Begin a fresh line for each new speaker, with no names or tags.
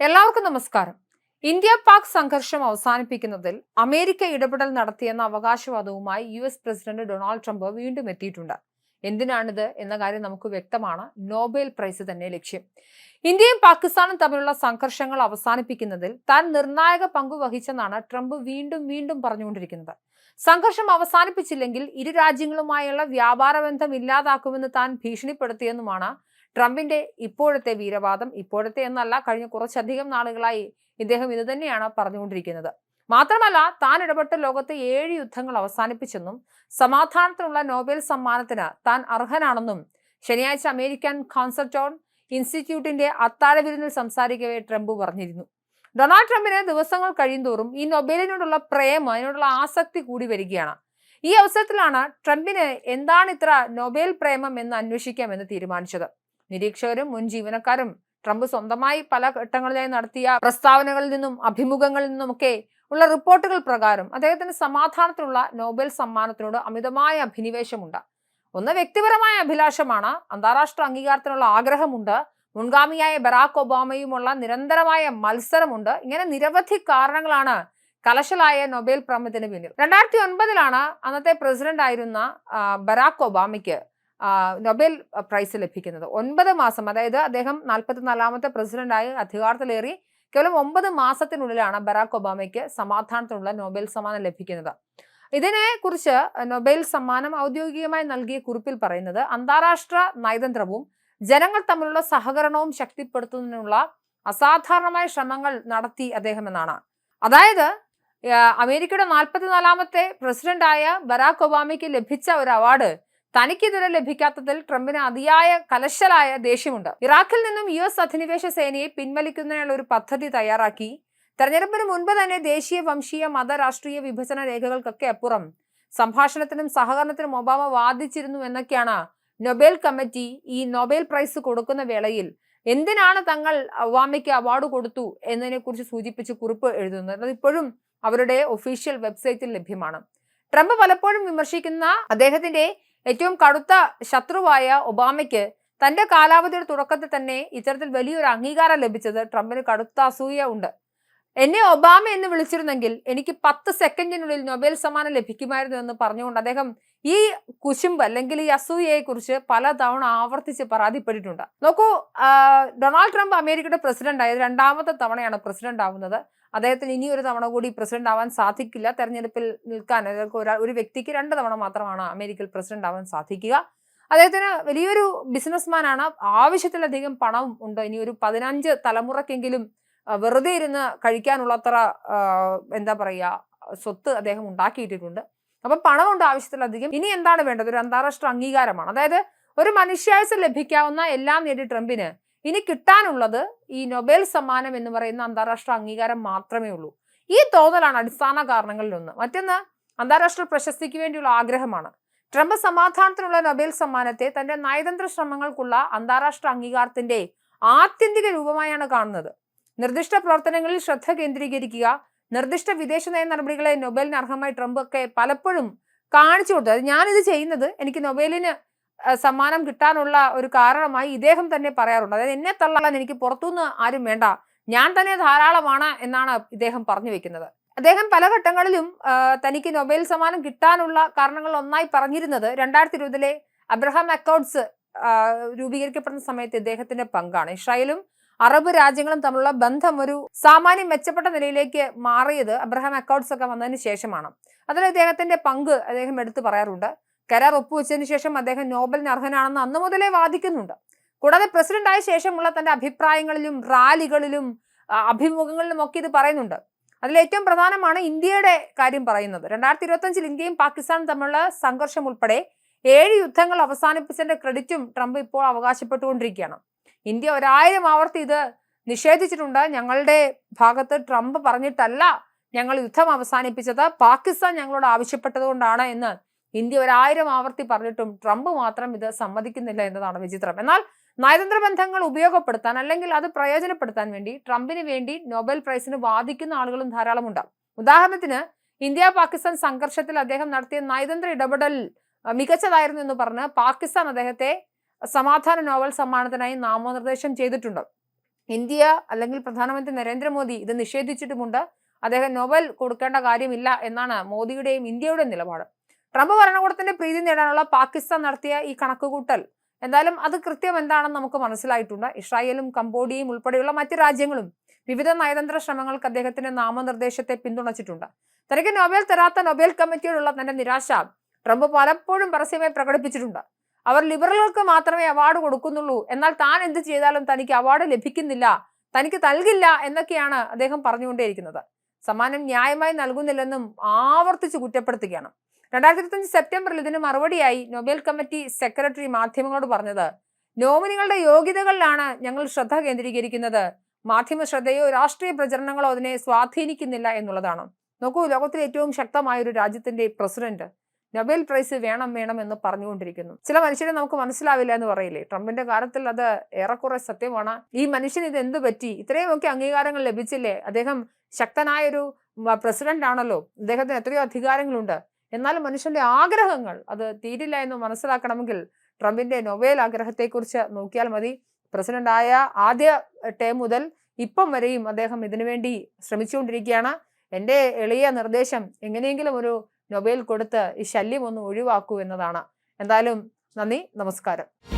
എല്ലാവർക്കും നമസ്കാരം. ഇന്ത്യ പാക് സംഘർഷം അവസാനിപ്പിക്കുന്നതിൽ അമേരിക്ക ഇടപെടൽ നടത്തിയെന്ന അവകാശവാദവുമായി U S president Donald Trump വീണ്ടും എത്തിയിട്ടുണ്ട്. എന്തിനാണിത് എന്ന കാര്യം നമുക്ക് വ്യക്തമാണ്. നോബൽ പ്രൈസ് തന്നെ ലക്ഷ്യം. ഇന്ത്യയും പാകിസ്ഥാനും തമ്മിലുള്ള സംഘർഷങ്ങൾ അവസാനിപ്പിക്കുന്നതിൽ താൻ നിർണായക പങ്കു വഹിച്ചെന്നാണ് ട്രംപ് വീണ്ടും വീണ്ടും പറഞ്ഞുകൊണ്ടിരിക്കുന്നത്. സംഘർഷം അവസാനിപ്പിച്ചില്ലെങ്കിൽ ഇരു രാജ്യങ്ങളുമായുള്ള വ്യാപാര ബന്ധം ഇല്ലാതാക്കുമെന്ന് താൻ ഭീഷണിപ്പെടുത്തിയെന്നുമാണ് ട്രംപിന്റെ ഇപ്പോഴത്തെ വീരവാദം ഇപ്പോഴത്തെ എന്നല്ല കഴിഞ്ഞ കുറച്ചധികം നാളുകളായി ഇദ്ദേഹം ഇത് തന്നെയാണ് പറഞ്ഞുകൊണ്ടിരിക്കുന്നത്. മാത്രമല്ല താൻ ഇടപെട്ട ലോകത്തെ ഏഴ് യുദ്ധങ്ങൾ അവസാനിപ്പിച്ചെന്നും സമാധാനത്തിനുള്ള നോബൽ സമ്മാനത്തിന് താൻ അർഹനാണെന്നും ശനിയാഴ്ച അമേരിക്കൻ കോൺസർട്ടോൺ ഇൻസ്റ്റിറ്റ്യൂട്ടിന്റെ അത്താഴ വിരുന്നിൽ സംസാരിക്കവേ ട്രംപ് പറഞ്ഞിരുന്നു. ഡൊണാൾഡ് ട്രംപിന് ദിവസങ്ങൾ കഴിയുന്തോറും ഈ നൊബേലിനോടുള്ള പ്രേമം അതിനോടുള്ള ആസക്തി കൂടി വരികയാണ്. ഈ അവസരത്തിലാണ് ട്രംപിന് എന്താണ് ഇത്ര നൊബേൽ പ്രേമം എന്ന് അന്വേഷിക്കാമെന്ന് തീരുമാനിച്ചത്. നിരീക്ഷകരും മുൻ ജീവനക്കാരും ട്രംപ് സ്വന്തമായി പല ഘട്ടങ്ങളിലായി നടത്തിയ പ്രസ്താവനകളിൽ നിന്നും അഭിമുഖങ്ങളിൽ നിന്നുമൊക്കെ ഉള്ള റിപ്പോർട്ടുകൾ പ്രകാരം അദ്ദേഹത്തിന് സമാധാനത്തിനുള്ള നോബൽ സമ്മാനത്തിനോട് അമിതമായ അഭിനിവേശമുണ്ട്. ഒന്ന് വ്യക്തിപരമായ അഭിലാഷമാണ്. അന്താരാഷ്ട്ര അംഗീകാരത്തിനുള്ള ആഗ്രഹമുണ്ട്. മുൻഗാമിയായ ബറാക് ഒബാമയുമുള്ള നിരന്തരമായ മത്സരമുണ്ട്. ഇങ്ങനെ നിരവധി കാരണങ്ങളാണ് കലശലായ നൊബേൽ പ്രമത്തിന് പിന്നിൽ. രണ്ടായിരത്തി ഒൻപതിലാണ് അന്നത്തെ പ്രസിഡന്റ് ആയിരുന്ന ബറാക് ഒബാമയ്ക്ക് നൊബേൽ പ്രൈസ് ലഭിക്കുന്നത്. ഒൻപത് മാസം അതായത് അദ്ദേഹം നാൽപ്പത്തിനാലാമത്തെ പ്രസിഡന്റായി അധികാരത്തിലേറി കേവലം ഒമ്പത് മാസത്തിനുള്ളിലാണ് ബറാക് ഒബാമയ്ക്ക് സമാധാനത്തിനുള്ള നൊബേൽ സമ്മാനം ലഭിക്കുന്നത്. ഇതിനെക്കുറിച്ച് നൊബേൽ സമ്മാനം ഔദ്യോഗികമായി നൽകിയ കുറിപ്പിൽ പറയുന്നത് അന്താരാഷ്ട്ര നയതന്ത്രവും ജനങ്ങൾ തമ്മിലുള്ള സഹകരണവും ശക്തിപ്പെടുത്തുന്നതിനുള്ള അസാധാരണമായ ശ്രമങ്ങൾ നടത്തി അദ്ദേഹം എന്നാണ്. അതായത് അമേരിക്കയുടെ നാൽപ്പത്തിനാലാമത്തെ പ്രസിഡന്റായ ബറാക് ഒബാമയ്ക്ക് ലഭിച്ച ഒരു അവാർഡ് തനിക്കിതുവരെ ലഭിക്കാത്തതിൽ ട്രംപിന് അതിയായ കലശലായ ദേഷ്യമുണ്ട്. ഇറാഖിൽ നിന്നും യു എസ് അധിനിവേശ സേനയെ പിൻവലിക്കുന്നതിനുള്ള ഒരു പദ്ധതി തയ്യാറാക്കി. തെരഞ്ഞെടുപ്പിന് മുൻപ് തന്നെ ദേശീയ വംശീയ മത രാഷ്ട്രീയ വിഭജന രേഖകൾക്കൊക്കെ അപ്പുറം സംഭാഷണത്തിനും സഹകരണത്തിനും ഒബാമ വാദിച്ചിരുന്നു എന്നൊക്കെയാണ് നൊബേൽ കമ്മിറ്റി ഈ നൊബേൽ പ്രൈസ് കൊടുക്കുന്ന വേളയിൽ എന്തിനാണ് തങ്ങൾ ഒബാമയ്ക്ക് അവാർഡ് കൊടുത്തു എന്നതിനെ കുറിച്ച് സൂചിപ്പിച്ച് കുറിപ്പ് എഴുതുന്നത്. അത് ഇപ്പോഴും അവരുടെ ഒഫീഷ്യൽ വെബ്സൈറ്റിൽ ലഭ്യമാണ്. ട്രംപ് പലപ്പോഴും വിമർശിക്കുന്ന അദ്ദേഹത്തിന്റെ ഏറ്റവും കടുത്ത ശത്രുവായ ഒബാമയ്ക്ക് തന്റെ കാലാവധിയുടെ തുടക്കത്തിൽ തന്നെ ഇത്തരത്തിൽ വലിയൊരു അംഗീകാരം ലഭിച്ചത് ട്രംപിന് കടുത്ത അസൂയ ഉണ്ട്. എന്നെ ഒബാമ എന്ന് വിളിച്ചിരുന്നെങ്കിൽ എനിക്ക് പത്ത് സെക്കൻഡിനുള്ളിൽ നൊബേൽ സമ്മാനം ലഭിക്കുമായിരുന്നു എന്ന് പറഞ്ഞുകൊണ്ട് അദ്ദേഹം ഈ കുശുമ്പ് അല്ലെങ്കിൽ ഈ അസൂയയെ കുറിച്ച് പലതവണ ആവർത്തിച്ച് പരാതിപ്പെട്ടിട്ടുണ്ട്. നോക്കൂ ഡൊണാൾഡ് ട്രംപ് അമേരിക്കയുടെ പ്രസിഡന്റ് ആയത് രണ്ടാമത്തെ തവണയാണ് പ്രസിഡന്റ് ആവുന്നത്. അദ്ദേഹത്തിന് ഇനി ഒരു തവണ കൂടി പ്രസിഡന്റ് ആവാൻ സാധിക്കില്ല. തെരഞ്ഞെടുപ്പിൽ നിൽക്കാൻ ഒരു വ്യക്തിക്ക് രണ്ട് തവണ മാത്രമാണ് അമേരിക്കയിൽ പ്രസിഡന്റ് ആവാൻ സാധിക്കുക. അദ്ദേഹത്തിന് വലിയൊരു ബിസിനസ്മാനാണ്. ആവശ്യത്തിലധികം പണം ഉണ്ട്. ഇനി ഒരു പതിനഞ്ച് തലമുറക്കെങ്കിലും വെറുതെ ഇരുന്ന് കഴിക്കാനുള്ളത്ര എന്താ പറയുക സ്വത്ത് അദ്ദേഹം ഉണ്ടാക്കിയിട്ടിട്ടുണ്ട്. അപ്പൊ പണമുണ്ട് ആവശ്യത്തിലധികം. ഇനി എന്താണ് വേണ്ടത്? ഒരു അന്താരാഷ്ട്ര അംഗീകാരമാണ്. അതായത് ഒരു മനുഷ്യായുസ് ലഭിക്കാവുന്ന എല്ലാം നേടി ട്രംപിന് ഇനി കിട്ടാനുള്ളത് ഈ നൊബേൽ സമ്മാനം എന്ന് പറയുന്ന അന്താരാഷ്ട്ര അംഗീകാരം മാത്രമേ ഉള്ളൂ. ഈ തോന്നലാണ് അടിസ്ഥാന കാരണങ്ങളിൽ ഒന്ന്. മറ്റൊന്ന് അന്താരാഷ്ട്ര പ്രശസ്തിക്ക് വേണ്ടിയുള്ള ആഗ്രഹമാണ്. ട്രംപ് സമാധാനത്തിനുള്ള നൊബേൽ സമ്മാനത്തെ തന്റെ നയതന്ത്ര ശ്രമങ്ങൾക്കുള്ള അന്താരാഷ്ട്ര അംഗീകാരത്തിന്റെ ആത്യന്തിക രൂപമായാണ് കാണുന്നത്. നിർദ്ദിഷ്ട പ്രവർത്തനങ്ങളിൽ ശ്രദ്ധ കേന്ദ്രീകരിക്കുക നിർദ്ദിഷ്ട വിദേശ നയ നടപടികളെ നൊബേലിന് അർഹമായി ട്രംപ് ഒക്കെ പലപ്പോഴും കാണിച്ചു കൊടുത്തു. അത് ഞാനിത് ചെയ്യുന്നത് എനിക്ക് നൊബേലിന് സമ്മാനം കിട്ടാനുള്ള ഒരു കാരണമായി ഇദ്ദേഹം തന്നെ പറയാറുണ്ട്. അതായത് എന്നെ തള്ളാൻ എനിക്ക് പുറത്തുനിന്ന് ആരും വേണ്ട. ഞാൻ തന്നെ ധാരാളമാണ് എന്നാണ് ഇദ്ദേഹം പറഞ്ഞു വെക്കുന്നത്. അദ്ദേഹം പല ഘട്ടങ്ങളിലും തനിക്ക് നൊബേൽ സമ്മാനം കിട്ടാനുള്ള കാരണങ്ങൾ ഒന്നായി പറഞ്ഞിരുന്നത് രണ്ടായിരത്തി ഇരുപതിലെ അബ്രഹാം അക്കൗണ്ട്സ് രൂപീകരിക്കപ്പെടുന്ന സമയത്ത് ഇദ്ദേഹത്തിന്റെ പങ്കാണ്. ഇസ്രായേലും അറബ് രാജ്യങ്ങളും തമ്മിലുള്ള ബന്ധം ഒരു സാമാന്യം മെച്ചപ്പെട്ട നിലയിലേക്ക് മാറിയത് അബ്രഹാം അക്കൗണ്ട്സ് ഒക്കെ വന്നതിന് ശേഷമാണ്. അതിൽ അദ്ദേഹത്തിന്റെ പങ്ക് അദ്ദേഹം എടുത്തു പറയാറുണ്ട്. കരാർ ഒപ്പുവെച്ചതിന് ശേഷം അദ്ദേഹം നോബലിന് അർഹനാണെന്ന് അന്നു മുതലേ വാദിക്കുന്നുണ്ട്. കൂടാതെ പ്രസിഡന്റ് ആയ ശേഷമുള്ള തന്റെ അഭിപ്രായങ്ങളിലും റാലികളിലും അഭിമുഖങ്ങളിലും ഒക്കെ ഇത് പറയുന്നുണ്ട്. അതിൽ ഏറ്റവും പ്രധാനമാണ് ഇന്ത്യയുടെ കാര്യം പറയുന്നത്. രണ്ടായിരത്തി ഇരുപത്തഞ്ചിൽ ഇന്ത്യയും പാകിസ്ഥാനും തമ്മിലുള്ള സംഘർഷം ഉൾപ്പെടെ ഏഴ് യുദ്ധങ്ങൾ അവസാനിപ്പിച്ചതിന്റെ ക്രെഡിറ്റും ട്രംപ് ഇപ്പോൾ അവകാശപ്പെട്ടുകൊണ്ടിരിക്കുകയാണ്. ഇന്ത്യ ഒരായിരം ആവർത്തി ഇത് നിഷേധിച്ചിട്ടുണ്ട്. ഞങ്ങളുടെ ഭാഗത്ത് ട്രംപ് പറഞ്ഞിട്ടല്ല ഞങ്ങൾ യുദ്ധം അവസാനിപ്പിച്ചത്. പാകിസ്ഥാൻ ഞങ്ങളോട് ആവശ്യപ്പെട്ടതുകൊണ്ടാണ് എന്ന് ഇന്ത്യ ഒരായിരം ആവർത്തി പറഞ്ഞിട്ടും ട്രംപ് മാത്രം ഇത് സമ്മതിക്കുന്നില്ല എന്നതാണ് വിചിത്രം. എന്നാൽ നയതന്ത്ര ബന്ധങ്ങൾ ഉപയോഗപ്പെടുത്താൻ അല്ലെങ്കിൽ അത് പ്രയോജനപ്പെടുത്താൻ വേണ്ടി ട്രംപിന് വേണ്ടി നോബൽ പ്രൈസിന് വാദിക്കുന്ന ആളുകളും ധാരാളമുണ്ട് ഉദാഹരണത്തിന് ഇന്ത്യ പാകിസ്ഥാൻ സംഘർഷത്തിൽ അദ്ദേഹം നടത്തിയ നയതന്ത്ര ഇടപെടൽ മികച്ചതായിരുന്നു എന്ന് പറഞ്ഞ് പാകിസ്ഥാൻ അദ്ദേഹത്തെ സമാധാന നോവൽ സമ്മാനത്തിനായി നാമനിർദ്ദേശം ചെയ്തിട്ടുണ്ട്. ഇന്ത്യ അല്ലെങ്കിൽ പ്രധാനമന്ത്രി നരേന്ദ്രമോദി ഇത് നിഷേധിച്ചിട്ടുമുണ്ട്. അദ്ദേഹം നോബൽ കൊടുക്കേണ്ട കാര്യമില്ല എന്നാണ് മോദിയുടെയും ഇന്ത്യയുടെയും നിലപാട്. ട്രംപ് ഭരണകൂടത്തിന്റെ പ്രീതി നേടാനുള്ള പാകിസ്ഥാൻ നടത്തിയ ഈ കണക്കുകൂട്ടൽ എന്തായാലും അത് കൃത്യം എന്താണെന്ന് നമുക്ക് മനസ്സിലായിട്ടുണ്ട്. ഇസ്രായേലും കംബോഡിയയും ഉൾപ്പെടെയുള്ള മറ്റ് രാജ്യങ്ങളും വിവിധ നയതന്ത്ര ശ്രമങ്ങൾക്ക് അദ്ദേഹത്തിന്റെ നാമനിർദ്ദേശത്തെ പിന്തുണച്ചിട്ടുണ്ട്. തനിക്ക് നൊബേൽ തരാത്ത നൊബേൽ കമ്മിറ്റിയോടുള്ള തന്റെ നിരാശ ട്രംപ് പലപ്പോഴും പരസ്യമായി പ്രകടിപ്പിച്ചിട്ടുണ്ട്. അവർ ലിബറലുകൾക്ക് മാത്രമേ അവാർഡ് കൊടുക്കുന്നുള്ളൂ. എന്നാൽ താൻ എന്ത് ചെയ്താലും തനിക്ക് അവാർഡ് ലഭിക്കുന്നില്ല. തനിക്ക് നൽകില്ല എന്നൊക്കെയാണ് അദ്ദേഹം പറഞ്ഞുകൊണ്ടേയിരിക്കുന്നത്. സമ്മാനം ന്യായമായി നൽകുന്നില്ലെന്നും ആവർത്തിച്ച് കുറ്റപ്പെടുത്തുകയാണ്. രണ്ടായിരത്തി ഇരുപത്തഞ്ച് സെപ്റ്റംബറിൽ ഇതിന് മറുപടിയായി നൊബേൽ കമ്മിറ്റി സെക്രട്ടറി മാധ്യമങ്ങളോട് പറഞ്ഞത് നോമിനികളുടെ യോഗ്യതകളിലാണ് ഞങ്ങൾ ശ്രദ്ധ കേന്ദ്രീകരിക്കുന്നത്. മാധ്യമ ശ്രദ്ധയോ രാഷ്ട്രീയ പ്രചരണങ്ങളോ അതിനെ സ്വാധീനിക്കുന്നില്ല എന്നുള്ളതാണ്. നോക്കൂ ലോകത്തിലെ ഏറ്റവും ശക്തമായ ഒരു രാജ്യത്തിന്റെ പ്രസിഡന്റ് നൊബേൽ പ്രൈസ് വേണം വേണം എന്ന് പറഞ്ഞുകൊണ്ടിരിക്കുന്നു. ചില മനുഷ്യരെ നമുക്ക് മനസ്സിലാവില്ല എന്ന് പറയില്ലേ? ട്രംപിന്റെ കാര്യത്തിൽ അത് ഏറെക്കുറെ സത്യമാണ്. ഈ മനുഷ്യൻ ഇത് എന്ത് പറ്റി? ഇത്രയുമൊക്കെ അംഗീകാരങ്ങൾ ലഭിച്ചില്ലേ? അദ്ദേഹം ശക്തനായൊരു പ്രസിഡന്റ് ആണല്ലോ. അദ്ദേഹത്തിന് എത്രയോ അധികാരങ്ങളുണ്ട്. എന്നാലും മനുഷ്യന്റെ ആഗ്രഹങ്ങൾ അത് തീരില്ല എന്ന് മനസ്സിലാക്കണമെങ്കിൽ ട്രംപിന്റെ നൊബേൽ ആഗ്രഹത്തെക്കുറിച്ച് നോക്കിയാൽ മതി. പ്രസിഡന്റായ ആദ്യ ടേം മുതൽ ഇപ്പം വരെയും അദ്ദേഹം ഇതിനുവേണ്ടി ശ്രമിച്ചുകൊണ്ടിരിക്കുകയാണ്. എന്റെ എളിയ നിർദ്ദേശം എങ്ങനെയെങ്കിലും ഒരു നൊബേൽ കൊടുത്ത് ഈ ശല്യം ഒന്ന് ഒഴിവാക്കൂ എന്നതാണ്. എന്തായാലും നന്ദി നമസ്കാരം.